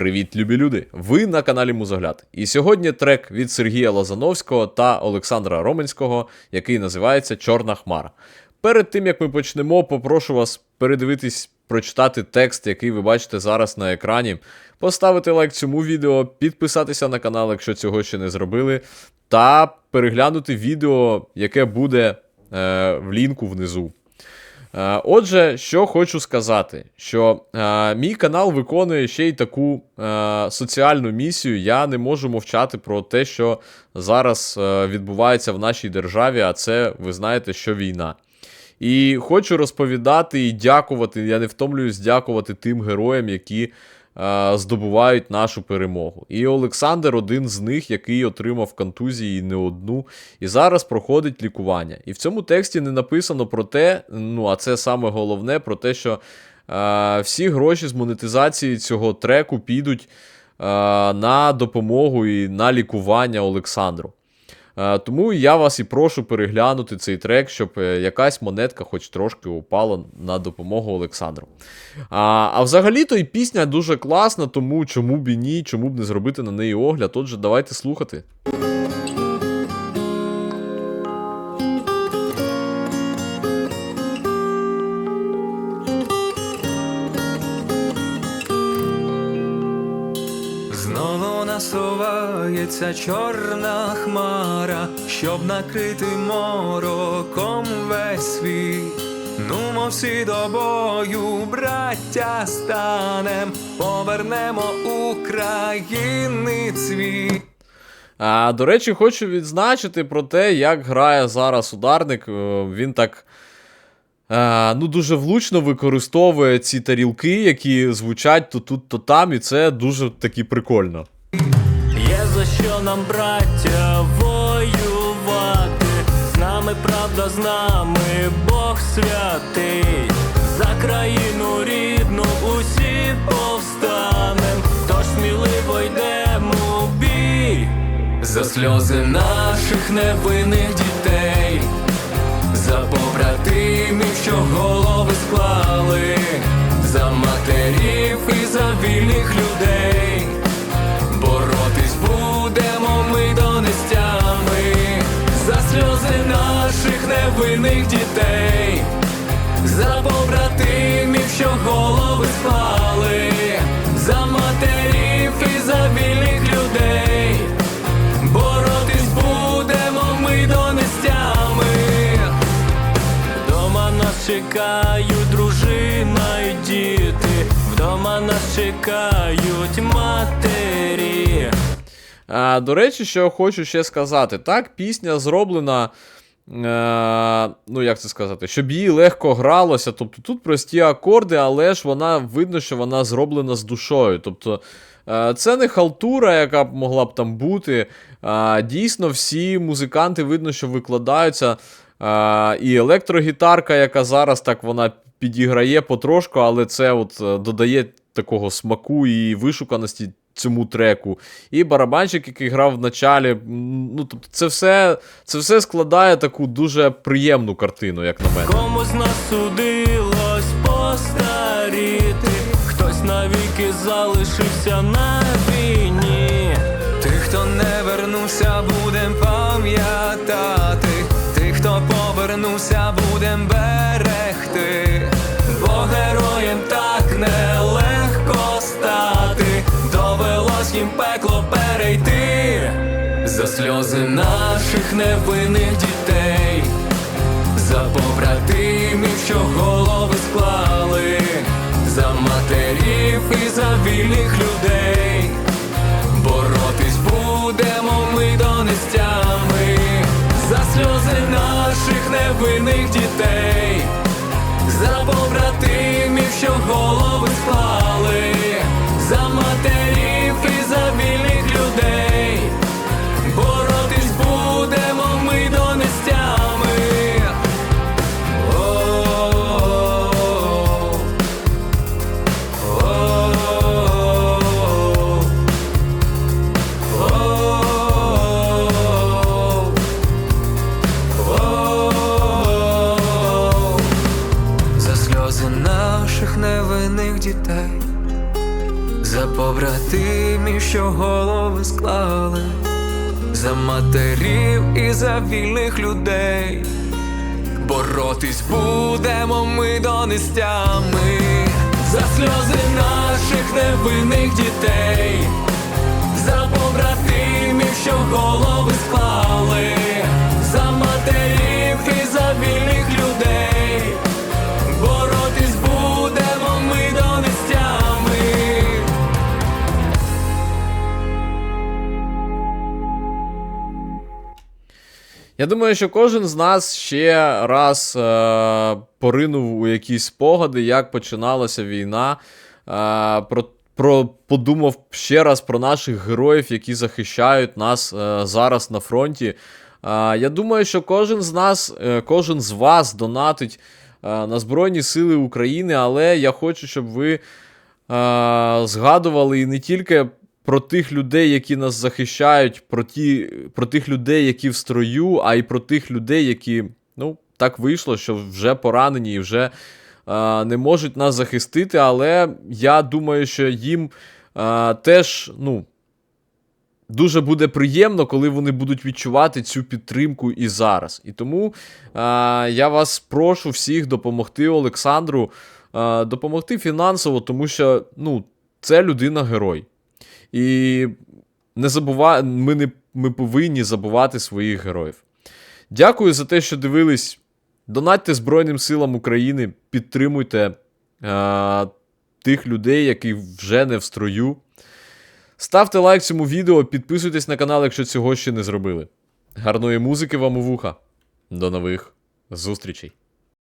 Привіт, любі люди! Ви на каналі Музогляд. І сьогодні трек від Сергія Лозановського та Олександра Роменського, який називається Чорна Хмара. Перед тим як ми почнемо, попрошу вас передивитись, прочитати текст, який ви бачите зараз на екрані, поставити лайк цьому відео, підписатися на канал, якщо цього ще не зробили, та переглянути відео, яке буде е, в лінку внизу. Е, Отже, що хочу сказати, що е, мій канал виконує ще й таку е, соціальну місію. Я не можу мовчати про те, що зараз е, відбувається в нашій державі, а це ви знаєте, що війна. І хочу розповідати і дякувати. Я не втомлююсь дякувати тим героям, які здобувають нашу перемогу. І Олександр один з них, який отримав контузії не одну, і зараз проходить лікування. І в цьому тексті не написано про те, ну а це саме головне, про те, що е, всі гроші з монетизації цього треку підуть е, на допомогу і на лікування Олександру. Е, Тому я вас і прошу переглянути цей трек, щоб е, якась монетка хоч трошки упала на допомогу Олександру. А а взагалі-то і пісня дуже класна, тому чому б і ні, чому б не зробити на неї огляд. Отже, давайте слухати. Знову насувається чорна хмара, щоб накрити мороком весь світ. Нумо всі до бою, браття станем, повернемо України цвіт. А, до речі, хочу відзначити про те, як грає зараз ударник. Е, Він так. Е, Ну, дуже влучно використовує ці тарілки, які звучать то тут, то там, і це дуже таки прикольно. Є за що нам, браття, воювати. З нами правда, з нами Бог святий. За країну рідну усі повстанем, тож сміливо йдемо в бій. За сльози наших невинних дітей, склали, за матерів і за вільних людей. Боротись будемо ми до нестями за сльози наших невинних дітей, за побратимів, що голови склали, за матерів і за вільних людей. А, до речі, що хочу ще сказати. Так, пісня зроблена. Е, ну, як це сказати, щоб їй легко гралося. Тобто тут прості акорди, але ж вона видно, що вона зроблена з душою. Тобто, е, це не халтура, яка б могла б там бути. Дійсно, всі музиканти видно, що викладаються. І електрогітарка, яка зараз так вона підіграє потрошку, але це от е, додає такого смаку і вишуканості цьому треку. І барабанщик, який грав в началі. Ну, тобто, це все, це все складає таку дуже приємну картину, як на мене. Кому з нас судилось постаріти, хтось навіки залишився на війні. Тих, хто не вернувся, будем пам'ятати. Тих, хто повернувся, будем берегти. Бо героєм так нелегко перейти. За сльози наших невинних дітей. За побратимів, що голови склали, за матерів і за вільних людей. Боротись будемо ми до нестями, за сльози наших невинних дітей, за побратимів, що голови склали, моїх дітей, за побратимів, що голови склали, за матерів і за вільних людей. Боротись будемо ми до нестями, за сльози наших невинних дітей, за побратимів, що голови склали. Я думаю, що кожен з нас ще раз е, поринув у якісь спогади, як починалася війна. Е, про, про, подумав ще раз про наших героїв, які захищають нас е, зараз на фронті. Е, я думаю, що кожен з нас, е, кожен з вас донатить е, на Збройні Сили України, але я хочу, щоб ви е, згадували і не тільки про тих людей, які нас захищають, про, ті, про тих людей, які в строю, а й про тих людей, які, ну, так вийшло, що вже поранені і вже е, не можуть нас захистити. Але я думаю, що їм е, теж, ну. Дуже буде приємно, коли вони будуть відчувати цю підтримку і зараз. І тому е, я вас прошу всіх допомогти Олександру, е, допомогти фінансово, тому що ну, це людина-герой. І не забува... ми, не... ми повинні забувати своїх героїв. Дякую за те, що дивились. Донатьте Збройним силам України, підтримуйте е... тих людей, які вже не в строю. Ставте лайк цьому відео, підписуйтесь на канал, якщо цього ще не зробили. Гарної музики вам у вуха. До нових зустрічей!